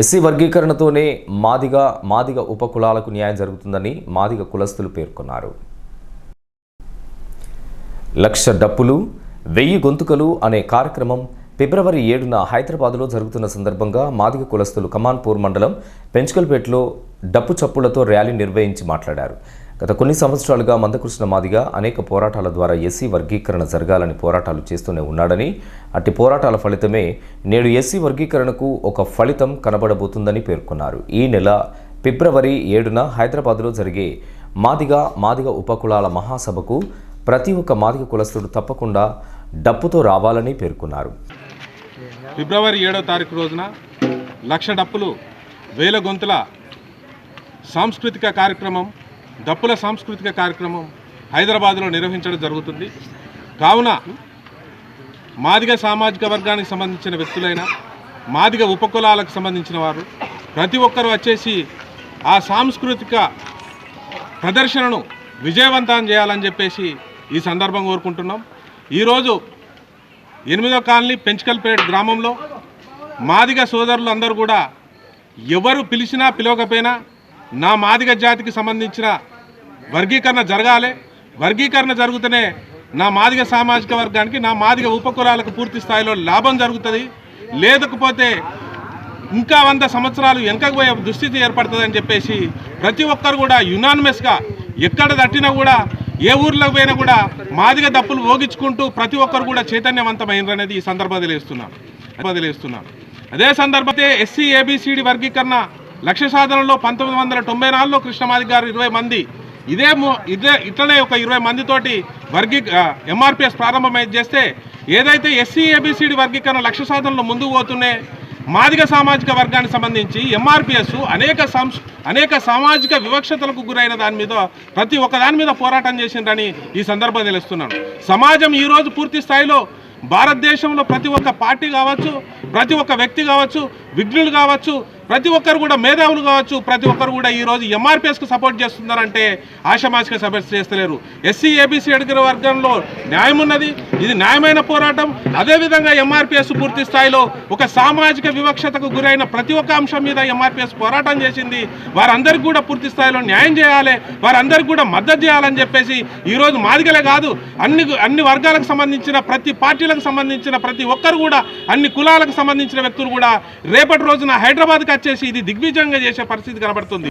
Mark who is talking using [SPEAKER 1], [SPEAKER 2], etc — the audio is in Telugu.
[SPEAKER 1] ఎస్సీ వర్గీకరణతోనే మాదిగ మాదిగ ఉపకులాలకు న్యాయం జరుగుతుందని మాదిగ కులస్తులు పేర్కొన్నారు. లక్ష డప్పులు వెయ్యి గొంతుకలు అనే కార్యక్రమం ఫిబ్రవరి ఏడున హైదరాబాద్లో జరుగుతున్న సందర్భంగా మాదిగ కులస్తులు కమాన్పూర్ మండలం పెంచుకల్పేటలో డప్పు చప్పులతో ర్యాలీ నిర్వహించి మాట్లాడారు. గత కొన్ని సంవత్సరాలుగా మందకృష్ణ మాదిగా అనేక పోరాటాల ద్వారా ఎస్సీ వర్గీకరణ జరగాలని పోరాటాలు చేస్తూనే ఉన్నాడని అట్టి పోరాటాల ఫలితమే నేడు ఎస్సీ వర్గీకరణకు ఒక ఫలితం కనబడబోతుందని పేర్కొన్నారు. ఈ నెల ఫిబ్రవరి ఏడున హైదరాబాద్లో జరిగే మాదిగా మాదిగ ఉపకులాల మహాసభకు ప్రతి ఒక్క మాదిగ కులస్తుడు తప్పకుండా డప్పుతో రావాలని పేర్కొన్నారు.
[SPEAKER 2] ఫిబ్రవరి ఏడో తారీఖు రోజున లక్ష డప్పులు వేల గొంతుల సాంస్కృతిక కార్యక్రమం డప్పుల సాంస్కృతిక కార్యక్రమం హైదరాబాద్లో నిర్వహించడం జరుగుతుంది. కావున మాదిగ సామాజిక వర్గానికి సంబంధించిన వ్యక్తులైన మాదిగ ఉపకులాలకు సంబంధించిన వారు ప్రతి ఒక్కరు వచ్చేసి ఆ సాంస్కృతిక ప్రదర్శనను విజయవంతం చేయాలని చెప్పేసి ఈ సందర్భం కోరుకుంటున్నాం. ఈరోజు ఎనిమిదో కాలనీ పెంచుకల్పేట గ్రామంలో మాదిగ సోదరులు అందరూ కూడా ఎవరు పిలిచినా పిలవకపోయినా నా మాదిగ జాతికి సంబంధించిన వర్గీకరణ జరగాలి. వర్గీకరణ జరుగుతూనే నా మాదిగ సామాజిక వర్గానికి నా మాదిగ ఉపకులాలకు పూర్తి స్థాయిలో లాభం జరుగుతుంది. లేకపోతే ఇంకా వంద సంవత్సరాలు వెనకపోయే దుస్థితి ఏర్పడుతుందని చెప్పేసి ప్రతి ఒక్కరు కూడా యునానిమస్గా ఎక్కడ తట్టినా కూడా ఏ ఊర్లోకి పోయినా కూడా మాదిగ దప్పులు ఓగించుకుంటూ ప్రతి ఒక్కరు కూడా చైతన్యవంతమైనది ఈ సందర్భ తెలియస్తున్నాను తెలియస్తున్నాను అదే సందర్భతే ఎస్సీ ఏబిసిడి వర్గీకరణ లక్ష్య సాధనలో పంతొమ్మిది వందల తొంభై నాలుగులో కృష్ణమాది గారు ఇరవై మంది. ఇదే ఇదే ఇట్లనే ఒక ఇరవై మందితోటి వర్గీ ఎంఆర్పిఎస్ ప్రారంభమై చేస్తే ఏదైతే ఎస్సీ ఏబిసిడి వర్గీకరణ లక్ష్య సాధనలో ముందుకు పోతూనే మాదిగ సామాజిక వర్గానికి సంబంధించి ఎంఆర్పిఎస్ అనేక సంస్ అనేక సామాజిక వివక్షతలకు గురైన దాని మీద ప్రతి ఒక్క దాని మీద పోరాటం చేసిండ్రని ఈ సందర్భంగా తెలుస్తున్నాను. సమాజం ఈరోజు పూర్తి స్థాయిలో భారతదేశంలో ప్రతి ఒక్క పార్టీ కావచ్చు ప్రతి ఒక్క వ్యక్తి కావచ్చు విఘ్నులు కావచ్చు ప్రతి ఒక్కరు కూడా మేధావులు కావచ్చు ప్రతి ఒక్కరు కూడా ఈరోజు ఎంఆర్పిఎస్కు సపోర్ట్ చేస్తున్నారంటే ఆషమాషిక సపోర్ట్ చేస్తలేరు. ఎస్సీ ఏబీసీ అడిగిన వర్గంలో న్యాయం ఉన్నది ఇది న్యాయమైన పోరాటం. అదేవిధంగా ఎంఆర్పిఎస్ పూర్తి స్థాయిలో ఒక సామాజిక వివక్షతకు గురైన ప్రతి ఒక్క అంశం మీద ఎంఆర్పిఎస్ పోరాటం చేసింది. వారందరికీ కూడా పూర్తి స్థాయిలో న్యాయం చేయాలి. వారందరికీ కూడా మద్దతు చేయాలని చెప్పేసి ఈరోజు మాదిగలే కాదు అన్ని అన్ని వర్గాలకు సంబంధించిన ప్రతి పార్టీలకు సంబంధించిన ప్రతి ఒక్కరు కూడా అన్ని కులాలకు సంబంధించిన వ్యక్తులు కూడా రేపటి రోజున హైదరాబాద్కి వచ్చేసి ఇది దిగ్విజయంగా చేసే పరిస్థితి కనబడుతుంది.